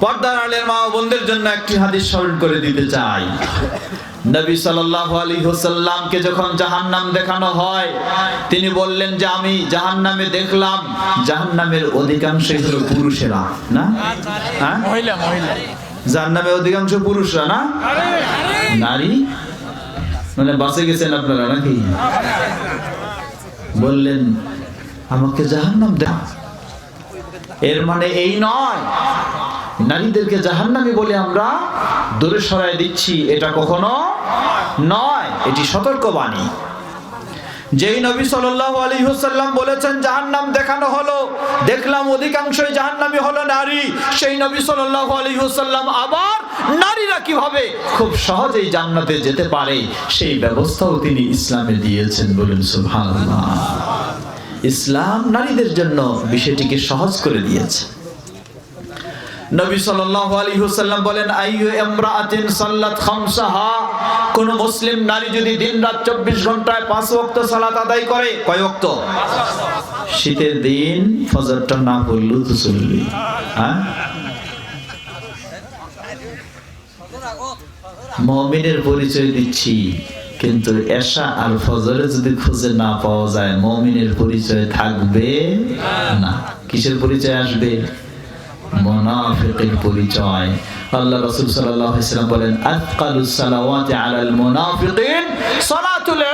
পর্দার আলের মা বোনদের জন্য একটি হাদিস স্মরণ করে দিতে চাই। নবী সাল্লাল্লাহু আলাইহি ওয়াসাল্লামকে যখন জাহান্নাম দেখানো হয় তিনি বললেন যে আমি জাহান্নামে দেখলাম জাহান্নামের অধিকাংশই হলো পুরুষেরা না? হ্যাঁ? মহিলা মহিলা। জাহান্নামে অধিকাংশ পুরুষরা না? নারী? মানে বাসে গেছেন আপনারা নাকি? বললেন আমাকে জাহান্নাম দেখ এর মানে এই নয়। নারীদেরকে জাহান্নামী বলে আমরা দূরে সরাই দিচ্ছি, এটা কখনো নয়। এটি সতর্কবাণী। যেই নবী সাল্লাল্লাহু আলাইহি ওয়াসাল্লাম বলেছেন, জাহান্নাম দেখানো হলো, দেখলাম অধিকাংশই জাহান্নামী হলো নারী। সেই নবী সাল্লাল্লাহু আলাইহি ওয়াসাল্লাম আবার নারীরা কীভাবে খুব সহজেই জান্নাতে যেতে পারে, সেই ব্যবস্থাও তিনি ইসলামে দিয়েছেন বলুন সুবহানাল্লাহ। ইসলাম নারীদের জন্য বিষয়টিকে সহজ করে দিয়েছে। নবী সাল্লাল্লাহু আলাইহি ওয়াসাল্লাম বলেন, আইয়ু ইমরাআতিন সাল্লাত খামসাহা? কোন মুসলিম নারী যদি দিনরাত 24 ঘন্টায় পাঁচ ওয়াক্ত সালাত আদায় করে, কয় ওয়াক্ত? শীতের দিন ফজরটা না তো চলবে। হ্যাঁ? মমিনের পরিচয় দিচ্ছি। কিন্তু এশা আর ফজরে যদি খুঁজে না পাওয়া যায়, মমিনের পরিচয় থাকবে না। কিসের পরিচয় আসবে? মুনাফিকের পরিচয়। আল্লাহ রাসূল ওয়াসাল্লাম বলেন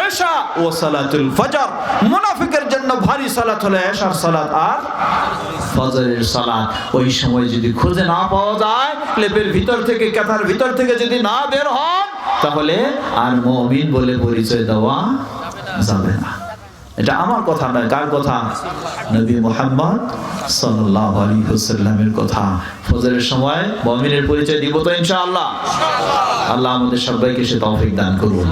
ইশা ও সালাতুল মুনাফিকের জন্য ভারী আর ওই সময় যদি খুঁজে না পাওয়া যায়, লেপের ভিতর থেকে, কাঁথার ভিতর থেকে যদি না বের হন তাহলে আর মমিন বলে পরিচয় দেওয়া যাবে না। এটা আমার কথা নয়, কার কথা? নবী মোহাম্মদ সাল্লাল্লাহু আলাইহি ওয়াসাল্লামের কথা। ফজরের সময় মুমিনের পরিচয় দিব তো ইনশাআল্লাহ। আল্লাহ আমাদের সবাইকে সে তৌফিক দান করুন।